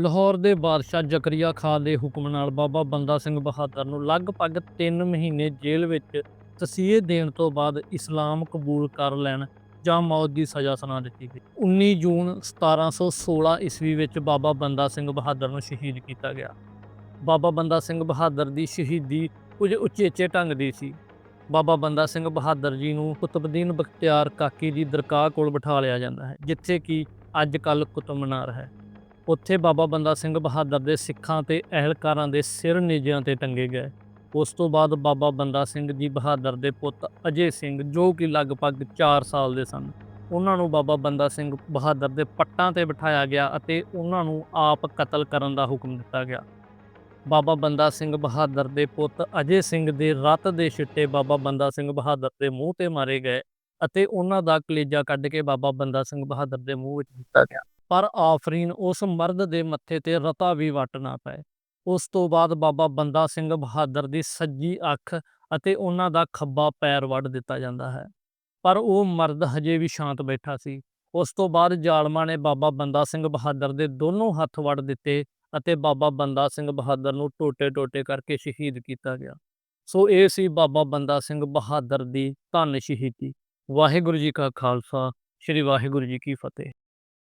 ਲਾਹੌਰ ਦੇ ਬਾਦਸ਼ਾਹ ਜ਼ਕਰੀਆ ਖਾਨ ਦੇ ਹੁਕਮ ਨਾਲ ਬਾਬਾ ਬੰਦਾ ਸਿੰਘ ਬਹਾਦਰ ਨੂੰ ਲਗਭਗ 3 ਮਹੀਨੇ ਜੇਲ੍ਹ ਵਿੱਚ ਤਸੀਹੇ ਦੇਣ ਤੋਂ ਬਾਅਦ ਇਸਲਾਮ ਕਬੂਲ ਕਰ ਲੈਣ ਜਾਂ ਮੌਤ ਦੀ ਸਜ਼ਾ ਸੁਣਾ ਦਿੱਤੀ ਗਈ। 19 ਜੂਨ 1716 ਈਸਵੀ ਵਿੱਚ ਬਾਬਾ ਬੰਦਾ ਸਿੰਘ ਬਹਾਦਰ ਨੂੰ ਸ਼ਹੀਦ ਕੀਤਾ ਗਿਆ। ਬਾਬਾ ਬੰਦਾ ਸਿੰਘ ਬਹਾਦਰ ਦੀ ਸ਼ਹੀਦੀ ਕੁਝ ਉਚੇਚੇ ਢੰਗ ਦੀ ਸੀ। ਬਾਬਾ ਬੰਦਾ ਸਿੰਘ ਬਹਾਦਰ ਜੀ ਨੂੰ ਕੁਤਬਦੀਨ ਬਖਤਿਆਰ ਕਾਕੀ ਦੀ ਦਰਗਾਹ ਕੋਲ ਬਿਠਾ ਲਿਆ ਜਾਂਦਾ ਹੈ, ਜਿੱਥੇ ਕਿ ਅੱਜ ਕੱਲ ਕੁਤਬ ਮਨਾਰ ਹੈ। ਉੱਥੇ ਬਾਬਾ ਬੰਦਾ ਸਿੰਘ ਬਹਾਦਰ ਦੇ ਸਿੱਖਾਂ ਤੇ ਅਹਿਲਕਾਰਾਂ ਦੇ ਸਿਰ ਨੇਜਿਆਂ ਤੇ ਟੰਗੇ ਗਏ। ਉਸ ਤੋਂ ਬਾਅਦ ਬਾਬਾ ਬੰਦਾ ਸਿੰਘ ਜੀ ਬਹਾਦਰ ਦੇ ਪੁੱਤ ਅਜੇ ਸਿੰਘ, ਜੋ ਕਿ ਲਗਭਗ 4 ਸਾਲ ਦੇ ਸਨ, ਉਹਨਾਂ ਨੂੰ ਬਾਬਾ ਬੰਦਾ ਸਿੰਘ ਬਹਾਦਰ ਦੇ ਪੱਟਾਂ ਤੇ ਬਿਠਾਇਆ ਗਿਆ ਅਤੇ ਉਹਨਾਂ ਨੂੰ ਆਪ ਕਤਲ ਕਰਨ ਦਾ ਹੁਕਮ ਦਿੱਤਾ ਗਿਆ। ਬਾਬਾ ਬੰਦਾ ਸਿੰਘ ਬਹਾਦਰ ਦੇ ਪੁੱਤ ਅਜੇ ਸਿੰਘ ਦੇ ਰਤ ਦੇ ਛਿੱਟੇ ਬਾਬਾ ਬੰਦਾ ਸਿੰਘ ਬਹਾਦਰ ਦੇ ਮੂੰਹ ਤੇ ਮਾਰੇ ਗਏ ਅਤੇ ਉਹਨਾਂ ਦਾ ਕਲੇਜਾ ਕੱਢ ਕੇ ਬਾਬਾ ਬੰਦਾ ਸਿੰਘ ਬਹਾਦਰ ਦੇ ਮੂੰਹ ਵਿੱਚ ਦਿੱਤਾ ਗਿਆ। ਪਰ ਆਫਰੀਨ ਉਸ ਮਰਦ ਦੇ ਮੱਥੇ ਤੇ ਰਤਾ ਵੀ ਵੱਟ ਨਾ ਪਏ। ਉਸ ਤੋਂ ਬਾਅਦ ਬਾਬਾ ਬੰਦਾ ਸਿੰਘ ਬਹਾਦਰ ਦੀ ਸੱਜੀ ਅੱਖ ਅਤੇ ਉਹਨਾਂ ਦਾ ਖੱਬਾ ਪੈਰ ਵੱਢ ਦਿੱਤਾ ਜਾਂਦਾ ਹੈ। ਪਰ ਉਹ ਮਰਦ ਹਜੇ ਵੀ ਸ਼ਾਂਤ ਬੈਠਾ ਸੀ। ਉਸ ਤੋਂ ਬਾਅਦ ਜ਼ਾਲਮਾਂ ਨੇ ਬਾਬਾ ਬੰਦਾ ਸਿੰਘ ਬਹਾਦਰ ਦੇ ਦੋਨੋਂ ਹੱਥ ਵੱਢ ਦਿੱਤੇ ਅਤੇ ਬਾਬਾ ਬੰਦਾ ਸਿੰਘ ਬਹਾਦਰ ਨੂੰ ਟੋਟੇ-ਟੋਟੇ ਕਰਕੇ ਸ਼ਹੀਦ ਕੀਤਾ ਗਿਆ। ਸੋ ਇਹ ਸੀ ਬਾਬਾ ਬੰਦਾ ਸਿੰਘ ਬਹਾਦਰ ਦੀ ਧੰਨ ਸ਼ਹੀਦੀ। ਵਾਹਿਗੁਰੂ ਜੀ ਕਾ ਖਾਲਸਾ, ਸ੍ਰੀ ਵਾਹਿਗੁਰੂ ਜੀ ਕੀ ਫਤਿਹ।